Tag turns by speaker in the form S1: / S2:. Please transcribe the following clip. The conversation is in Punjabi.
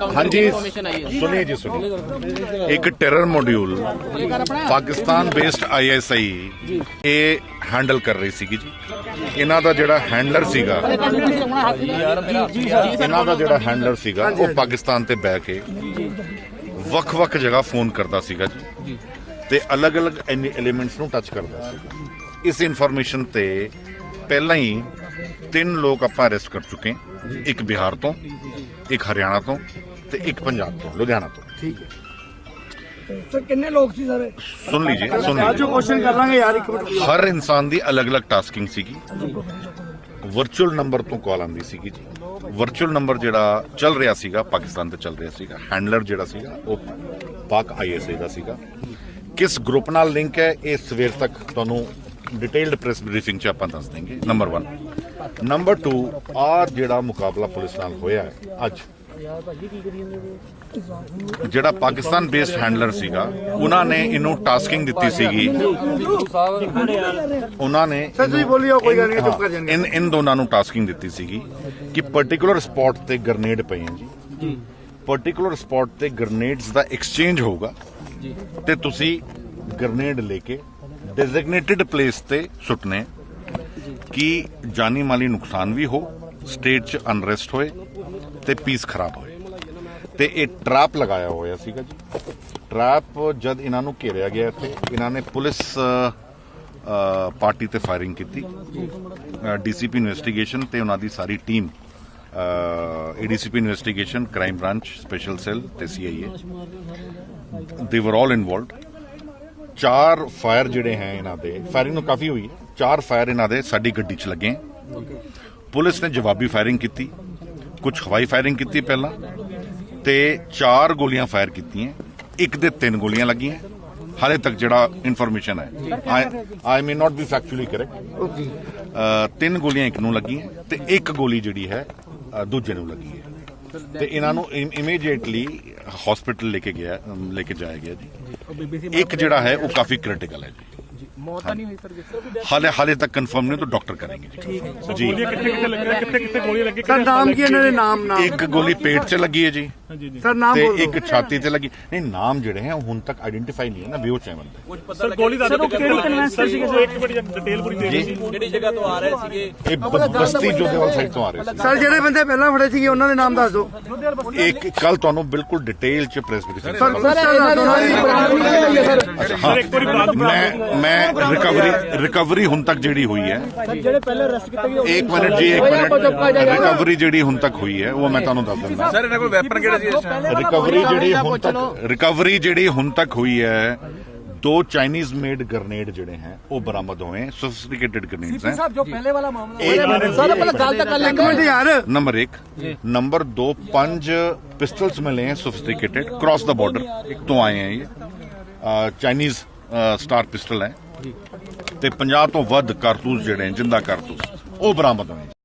S1: ਹਾਂਜੀ। ਸੁਣੀਏ ਜੀ ਸੁਣੀਏ ਇੱਕ terror module Pakistan based ISI ਇਹ ਹੈਂਡਲ ਕਰ ਰਹੀ ਸੀਗੀ ਜੀ। ਇਹਨਾਂ ਦਾ ਜਿਹੜਾ ਹੈਂਡਲਰ ਸੀਗਾ ਇਹਨਾਂ ਦਾ ਜਿਹੜਾ ਹੈਂਡਲਰ ਸੀਗਾ ਉਹ ਪਾਕਿਸਤਾਨ ਤੇ ਬੈ ਕੇ ਵੱਖ-ਵੱਖ ਜਗ੍ਹਾ ਫੋਨ ਕਰਦਾ ਸੀਗਾ ਜੀ। ਤੇ ਅਲੱਗ-ਅਲੱਗ ਐਲੀਮੈਂਟਸ ਨੂੰ ਟੱਚ ਕਰਦਾ ਸੀ। ਇਸ ਇਨਫੋਰਮੇਸ਼ਨ ਤੇ ਪਹਿਲਾਂ ਹੀ ਤਿੰਨ ਲੋਕ ਆਪਾਂ ਅਰੈਸਟ ਕਰ ਚੁੱਕੇ ਇੱਕ ਬਿਹਾਰ ਤੋਂ ਇੱਕ ਹਰਿਆਣਾ ਤੋਂ ਤੇ ਇੱਕ ਪੰਜਾਬ ਤੋਂ ਲੁਧਿਆਣਾ ਤੋਂ। ਠੀਕ ਹੈ।
S2: ਸਰ ਕਿੰਨੇ ਲੋਕ ਸੀ ਸਰ?
S1: ਸੁਣ ਲੀਜੀਏ ਸੁਣ
S2: ਅੱਜ ਕੁਐਸਚਨ ਕਰ ਲਾਂਗੇ ਯਾਰ ਇੱਕ ਮਿੰਟ।
S1: ਹਰ ਇਨਸਾਨ ਦੀ ਅਲੱਗ-ਅਲੱਗ ਟਾਸਕਿੰਗ ਸੀਗੀ। ਵਰਚੁਅਲ ਨੰਬਰ ਤੋਂ ਕਾਲ ਆਉਂਦੀ ਸੀਗੀ ਜੀ। ਵਰਚੁਅਲ ਨੰਬਰ ਜਿਹੜਾ ਚੱਲ ਰਿਹਾ ਸੀਗਾ ਪਾਕਿਸਤਾਨ ਤੇ ਚੱਲ ਰਿਹਾ ਸੀਗਾ ਹੈਂਡਲਰ ਜਿਹੜਾ ਸੀਗਾ ਉਹ ਪਾਕ ਆਈਐਸਏ ਦਾ ਸੀਗਾ। ਕਿਸ ਗਰੁੱਪ ਨਾਲ ਲਿੰਕ ਹੈ ਇਹ ਸਵੇਰ ਤੱਕ ਤੁਹਾਨੂੰ ਡਿਟੇਲਡ ਪ੍ਰੈਸ ਬਰੀਫਿੰਗ 'ਚ ਆਪਾਂ ਦੱਸ ਦੇਂਗੇ ਨੰਬਰ 1 ਨੰਬਰ 2 ਆ ਜਿਹੜਾ ਮੁਕਾਬਲਾ ਪੁਲਿਸ ਨਾਲ ਹੋਇਆ ਹੈ ਅੱਜ ਜਿਹੜਾ ਪਾਕਿਸਤਾਨ ਬੇਸਡ ਹੈਂਡਲਰ ਸੀਗਾ ਉਹਨਾਂ ਨੇ ਇਹਨੂੰ ਟਾਸਕਿੰਗ ਦਿੱਤੀ ਸੀਗੀ। ਉਹਨਾਂ ਨੇ
S2: ਤੁਸੀਂ ਬੋਲਿਓ ਕੋਈ ਗੱਲ ਨਹੀਂ ਚੁੱਪ ਕਰ ਜਾਣਗੇ
S1: ਇਨ ਇਨ ਦੋਨਾਂ ਨੂੰ ਟਾਸਕਿੰਗ ਦਿੱਤੀ ਸੀਗੀ ਕਿ ਪਾਰਟਿਕੂਲਰ ਸਪੌਟ ਤੇ ਗ੍ਰਨੇਡ ਪਏ ਹਨ ਜੀ। ਪਾਰਟਿਕੂਲਰ ਸਪੌਟ ਤੇ ਗ੍ਰਨੇਡਸ ਦਾ ਐਕਸਚੇਂਜ ਹੋਊਗਾ ਤੇ ਤੁਸੀਂ ਗ੍ਰਨੇਡ ਲੈ ਕੇ ਡੈਜ਼ਿਗਨੇਟਿਡ ਪਲੇਸ ਤੇ ਸੁੱਟਨੇ ਕਿ ਜਾਨੀ ਮਾਲੀ ਨੁਕਸਾਨ ਵੀ ਹੋ ਸਟੇਟ 'ਚ ਅਨਰੈਸਟ ਹੋਏ ਤੇ ਪੀਸ ਖਰਾਬ ਹੋਏ। ਤੇ ਇਹ ਟਰੈਪ ਲਗਾਇਆ ਹੋਇਆ ਸੀਗਾ ਜੀ। ਟਰੈਪ ਜਦ ਇਹਨਾਂ ਨੂੰ ਘੇਰਿਆ ਗਿਆ ਇੱਥੇ, ਇਹਨਾਂ ਨੇ ਪੁਲਿਸ ਪਾਰਟੀ ਤੇ ਫਾਇਰਿੰਗ ਕੀਤੀ। ਡੀਸੀਪੀ ਇਨਵੈਸਟੀਗੇਸ਼ਨ ਤੇ ਉਹਨਾਂ ਦੀ ਸਾਰੀ team ADCP investigation crime branch special cell ਤੇ ਸੀਆਈਏ ਦੇ ਵਰ ਆਲ ਇਨਵੋਲਵਡ ਚਾਰ ਫਾਇਰ ਜਿਹੜੇ ਹੈ ਇਹਨਾਂ ਦੇ ਫਾਇਰਿੰਗ ਨੂੰ ਕਾਫੀ ਹੋਈ ਚਾਰ ਫਾਇਰ ਇਹਨਾਂ ਦੇ ਸਾਡੀ ਗੱਡੀ 'ਚ ਲੱਗੇ। ਪੁਲਿਸ ਨੇ ਜਵਾਬੀ ਫਾਇਰਿੰਗ ਕੀਤੀ। ਕੁਝ ਹਵਾਈ ਫਾਇਰਿੰਗ ਕੀਤੀ ਪਹਿਲਾਂ ਤੇ ਚਾਰ ਗੋਲੀਆਂ ਫਾਇਰ ਕੀਤੀਆਂ। ਇੱਕ ਦੇ ਤਿੰਨ ਗੋਲੀਆਂ ਲੱਗੀਆਂ। ਹਾਲੇ ਤੱਕ ਜਿਹੜਾ ਇਨਫੋਰਮੇਸ਼ਨ ਹੈ I may not be factually correct ਤਿੰਨ ਗੋਲੀਆਂ ਇੱਕ ਨੂੰ ਲੱਗੀਆਂ ਤੇ ਇੱਕ ਗੋਲੀ ਜਿਹੜੀ ਹੈ ਦੂਜੇ ਨੂੰ ਲੱਗੀ ਹੈ। ਤੇ ਇਹਨਾਂ ਨੂੰ ਇਮੀਡੀਏਟਲੀ ਹਸਪੀਟਲ ਲੈ ਕੇ ਗਿਆ ਲੈ ਕੇ ਜਾਇਆ ਗਿਆ ਜੀ। ਇੱਕ ਜਿਹੜਾ ਹੈ ਉਹ ਕਾਫੀ ਕ੍ਰਿਟੀਕਲ ਹੈ ਜੀ।
S3: ਸਰ
S1: ਹਾਲੇ ਹਾਲੇ ਤੱਕ ਕਨਫਰਮ ਨਹੀਂ ਤਾਂ ਡਾਕਟਰ ਕਰਨਗੇ ਜੀ। ਜੀ ਇੱਕ ਗੋਲੀ ਪੇਟ 'ਚ ਲੱਗੀ ਹੈ ਜੀ। ਤੇ ਇੱਕ ਛਾਤੀ ਤੇ ਲੱਗੀ। ਨਹੀਂ ਨਾਮ ਜਿਹੜੇ ਹੈ ਹੁਣ ਤੱਕ ਆਇਡੈਂਟੀਫਾਈ ਨਹੀਂ ਹੈ ਨਾ ਬੇਹੋਸ਼ ਹੈ ਬੰਦੇ
S4: ਗੋਲੀ ਦਾ ਕਿਹੜੀ
S3: ਕਨਵੈਂਸਰ ਤੋਂ ਆ ਰਹੇ
S1: ਸੀ।
S2: ਸਰ ਜਿਹੜੇ ਬੰਦੇ ਪਹਿਲਾਂ ਫੜੇ ਸੀਗੇ ਉਹਨਾਂ ਦੇ ਨਾਮ ਦੱਸ ਦਿਓ।
S1: ਇੱਕ ਕੱਲ ਤੁਹਾਨੂੰ ਬਿਲਕੁਲ ਡਿਟੇਲ 'ਚ ਪ੍ਰੈਸ ਮੀਟਿੰਗ
S2: ਸਰ ਸਰ ਇਹਨਾਂ ਦੀ
S1: ਮੈਂ ਮੈਂ ਰਿਕਵਰੀ ਰਿਕਵਰੀ ਹੁਣ ਤੱਕ ਜਿਹੜੀ ਹੋਈ ਹੈ
S2: ਜਿਹੜੇ ਪਹਿਲੇ ਅਰੈਸਟ ਕੀਤੇ ਗਏ
S1: ਇੱਕ ਮਿੰਟ ਜੀ ਇੱਕ ਮਿੰਟ ਰਿਕਵਰੀ ਜਿਹੜੀ ਹੁਣ ਤੱਕ ਹੋਈ ਹੈ ਉਹ ਮੈਂ ਤੁਹਾਨੂੰ ਦੱਸ ਦਿੰਦਾ
S5: ਸਰ ਇਹਨਾਂ ਕੋਲ ਵੈਪਨ ਕਿਹੜਾ ਸੀ ਇਸ time?
S1: ਰਿਕਵਰੀ ਜਿਹੜੀ ਹੁਣ ਤੱਕ ਰਿਕਵਰੀ ਜਿਹੜੀ ਹੁਣ ਤੱਕ ਹੋਈ ਹੈ ਦੋ ਚਾਈਨੀਜ਼ ਮੇਡ ਗ੍ਰਨੇਡ ਜਿਹੜੇ ਹੈ ਉਹ ਬਰਾਮਦ ਹੋਏ ਸੋਫਿਸਟੀਕੇਟਡ ਗ੍ਰਨੇਡਸ ਹੈ
S2: ਜੋ ਪਹਿਲੇ ਵਾਲਾ ਮਾਮਲਾ
S1: ਇੱਕ ਮਿੰਟ
S3: सर अपना गल तक कर
S2: ਇੱਕ ਮਿੰਟ ਯਾਰ
S1: ਨੰਬਰ 1 ਨੰਬਰ 2 ਪੰਜ ਪਿਸਟਲਸ ਮਿਲੇ हैं ਸੋਫਿਸਟੀਕੇਟਡ ਕ੍ਰਾਸ ਦਾ ਬਾਰਡਰ ਤੋਂ ਆਏ हैं ये ਚਾਈਨੀਜ਼ ਸਟਾਰ ਪਿਸਟਲ ਹੈ ਤੇ 50 ਤੋਂ ਵੱਧ ਕਾਰਤੂਸ ਜਿਹੜੇ ਜਿੰਦਾ ਕਾਰਤੂਸ ਉਹ ਬਰਾਮਦ ਹੋਏ